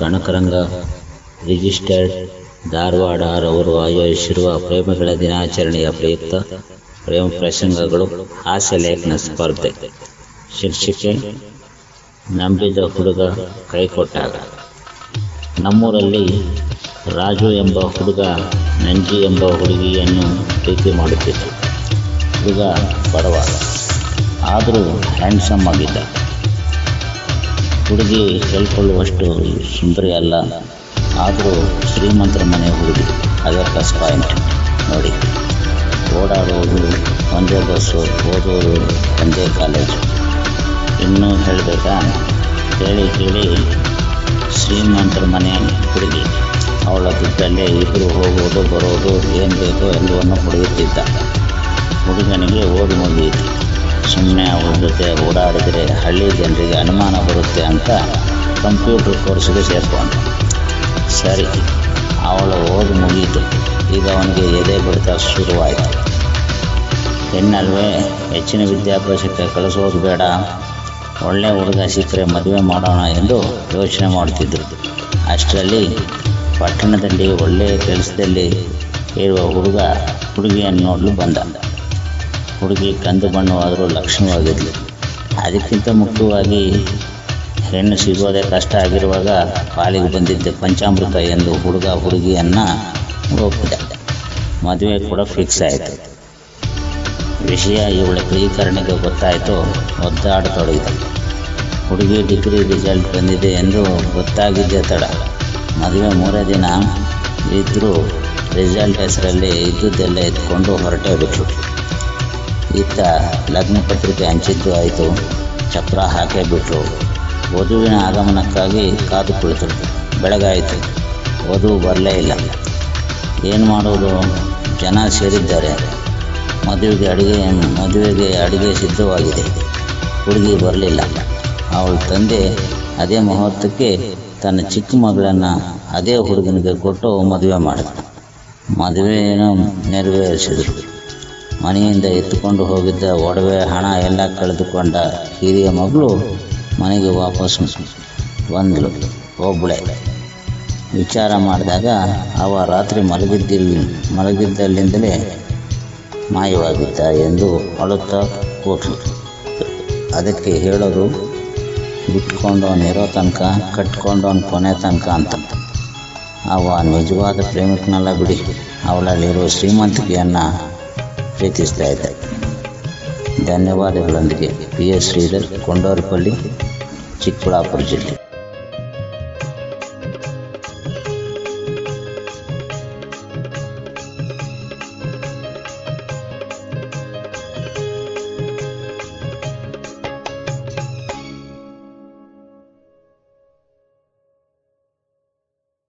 ಗಣಕರಂಗ registered Dharwad ರವರು ಆಯೋಜಿಸಿರುವ ಪ್ರೇಮಿಗಳ ದಿನಾಚರಣೆಯ ಪ್ರಯುಕ್ತ ಪ್ರೇಮ ಪ್ರಸಂಗಗಳು, ಹಾಸ್ಯ ಲೇಖನ ಸ್ಪರ್ಧೆ. ಶಿಕ್ಷಕಿ ನಂಬಿದ ಹುಡುಗ ಕೈ ಕೊಟ್ಟಾಗ ನಮ್ಮೂರಲ್ಲಿ ರಾಜು ಎಂಬ ಹುಡುಗ ನಂಜಿ ಎಂಬ ಹುಡುಗಿಯನ್ನು ಪ್ರೀತಿ ಮಾಡುತ್ತಿದ್ದ. ಹುಡುಗ ಬಡವ ಆದರೂ ಹ್ಯಾಂಡ್ಸಮ್ ಆಗಿದ್ದ. ಹುಡುಗಿ ಹೇಳ್ಕೊಳ್ಳುವಷ್ಟು ಸುಂದರಿ ಅಲ್ಲ. ಆದರೂ ಶ್ರೀಮಂತರ ಮನೆ ಹುಡುಗಿ ಅದೇ ಪ್ಲಸ್ ಪಾಯಿಂಟ್ ನೋಡಿ, ಓಡಾಡೋದು ಒಂದೇ ಬಸ್ಸು, ಓದೋದು ಒಂದೇ ಕಾಲೇಜು ಇನ್ನೂ ಹೇಳಬೇಕಾ? ಹೇಳಿ ಕೇಳಿ ಶ್ರೀಮಂತರ ಮನೆ ಹುಡುಗಿ, ಅವಳ ದುಡ್ಡಲ್ಲೇ ಇಬ್ಬರು ಹೋಗೋದು, ಬರೋದು, ಏನು ಬೇಕೋ ಎಲ್ಲವನ್ನು ಪಡೆಯುತ್ತಿದ್ದ. ಹುಡುಗನಿಗೆ ಓದು ಮುಗಿಯಿತು ಸುಮ್ಮನೆ ಅವ್ರ ಜೊತೆ ಓಡಾಡಿದರೆ ಹಳ್ಳಿ ಜನರಿಗೆ ಅನುಮಾನ ಬರುತ್ತೆ ಅಂತ ಕಂಪ್ಯೂಟರ್ ಕೋರ್ಸ್ಗೆ ಸೇರಿಕೊಂಡ ಸರಿ, ಅವಳು ಓದಿ ಮುಗೀತು. ಈಗ ಅವನಿಗೆ ಎದೆ ಬಿಡ್ತ ಶುರುವಾಯಿತು. ಹೆಣ್ಣಲ್ವೇ ಹೆಚ್ಚಿನ ವಿದ್ಯಾಭ್ಯಾಸಕ್ಕೆ ಕಳಿಸೋದು ಬೇಡ. ಒಳ್ಳೆ ಹುಡುಗ ಸಿಕ್ಕರೆ ಮದುವೆ ಮಾಡೋಣ ಎಂದು ಯೋಚನೆ ಮಾಡುತ್ತಿದ್ದರು ಅಷ್ಟರಲ್ಲಿ ಪಟ್ಟಣದಲ್ಲಿ ಒಳ್ಳೆಯ ಕೆಲಸದಲ್ಲಿ ಇರುವ ಹುಡುಗ ಹುಡುಗಿಯನ್ನು ನೋಡಲು ಬಂದ. ಹುಡುಗಿ ಕಂದು ಬಣ್ಣವಾದರೂ ಲಕ್ಷಣವಾಗಿರಲಿ. ಅದಕ್ಕಿಂತ ಮುಖ್ಯವಾಗಿ ಹೆಣ್ಣು ಸಿಗೋದೇ ಕಷ್ಟ ಆಗಿರುವಾಗ ಕಾಲಿಗೆ ಬಂದಿದ್ದೆ ಪಂಚಾಮೃತ ಎಂದು ಹುಡುಗ ಹುಡುಗಿಯನ್ನು ಒಪ್ಪಿದ. ಮದುವೆ ಕೂಡ ಫಿಕ್ಸ್ ಆಯಿತು. ವಿಷಯ ಇವಳ ಪ್ರೀಕರಣಕ್ಕೆ ಗೊತ್ತಾಯಿತು, ಒದ್ದಾಡತೊಡಗಿದ. ಹುಡುಗಿ ಡಿಗ್ರಿ ರಿಸಲ್ಟ್ ಬಂದಿದೆ ಎಂದು ಗೊತ್ತಾಗಿದ್ದೆ ತಡ. ಮದುವೆ ಮೂರೇ ದಿನ ಇದ್ದರೂ ರಿಸಲ್ಟ್ ಹೆಸರಲ್ಲಿ ಇದ್ದುದೆಲ್ಲ ಎತ್ಕೊಂಡು ಹೊರಟೇ ಬಿಟ್ರು. ಇತ್ತ ಲಗ್ನ ಪತ್ರಿಕೆ ಹಂಚಿದ್ದು ಆಯಿತು. ಚಪ್ರ ಹಾಕೇ ಬಿಟ್ಟರು ವಧುವಿನ ಆಗಮನಕ್ಕಾಗಿ ಕಾದು ಕುಳಿತರು. ಬೆಳಗಾಯಿತು. ವಧು ಬರಲೇ ಇಲ್ಲ. ಏನು ಮಾಡೋದು ಜನ ಸೇರಿದ್ದಾರೆ. ಮದುವೆಗೆ ಅಡುಗೆ ಮದುವೆಗೆ ಅಡುಗೆ ಸಿದ್ಧವಾಗಿದೆ. ಹುಡುಗಿ ಬರಲಿಲ್ಲ. ಅವಳ ತಂದೆ ಅದೇ ಮುಹೂರ್ತಕ್ಕೆ ತನ್ನ ಚಿಕ್ಕ ಮಗಳನ್ನು ಅದೇ ಹುಡುಗನಿಗೆ ಕೊಟ್ಟು ಮದುವೆ ಮಾಡಿದ ಮದುವೆಯನ್ನು ನೆರವೇರಿಸಿದರು. ಮನೆಯಿಂದ ಎತ್ತುಕೊಂಡು ಹೋಗಿದ್ದ ಒಡವೆ, ಹಣ ಎಲ್ಲ ಕಳೆದುಕೊಂಡ ಹಿರಿಯ ಮಗಳು ಮನೆಗೆ ವಾಪಸ್ ಬಂದಳು ಒಬ್ಬಳೆ. ವಿಚಾರ ಮಾಡಿದಾಗ ಅವ ರಾತ್ರಿ ಮಲಗಿದ್ದಿಲ್ಲ ಮಲಗಿದ್ದಲ್ಲಿಂದಲೇ ಮಾಯವಾಗಿದ್ದ ಎಂದು ಅಳುತ್ತಾ ಕೂತಳು ಅದಕ್ಕೆ ಹೇಳೋದು, ಬಿಟ್ಕೊಂಡವನು ಇರೋ ತನಕ ಕಟ್ಕೊಂಡವನು ಕೊನೆ ತನಕ ಅಂತ. ಅವ ನಿಜವಾದ ಪ್ರೇಮಿಕನೆಲ್ಲ ಬಿಡಿ. ಅವಳಲ್ಲಿರೋ ಶ್ರೀಮಂತಿಕೆಯನ್ನು ಪ್ರೀತಿಸ್ತಾ ಇದ್ದೆ ಧನ್ಯವಾದಗಳೊಂದಿಗೆ ಪಿ ಎಸ್ ಶ್ರೀಧರ್ ಕೊಂಡೋರಪಲ್ಲಿ ಚಿಕ್ಕಬಳ್ಳಾಪುರ ಜಿಲ್ಲೆ.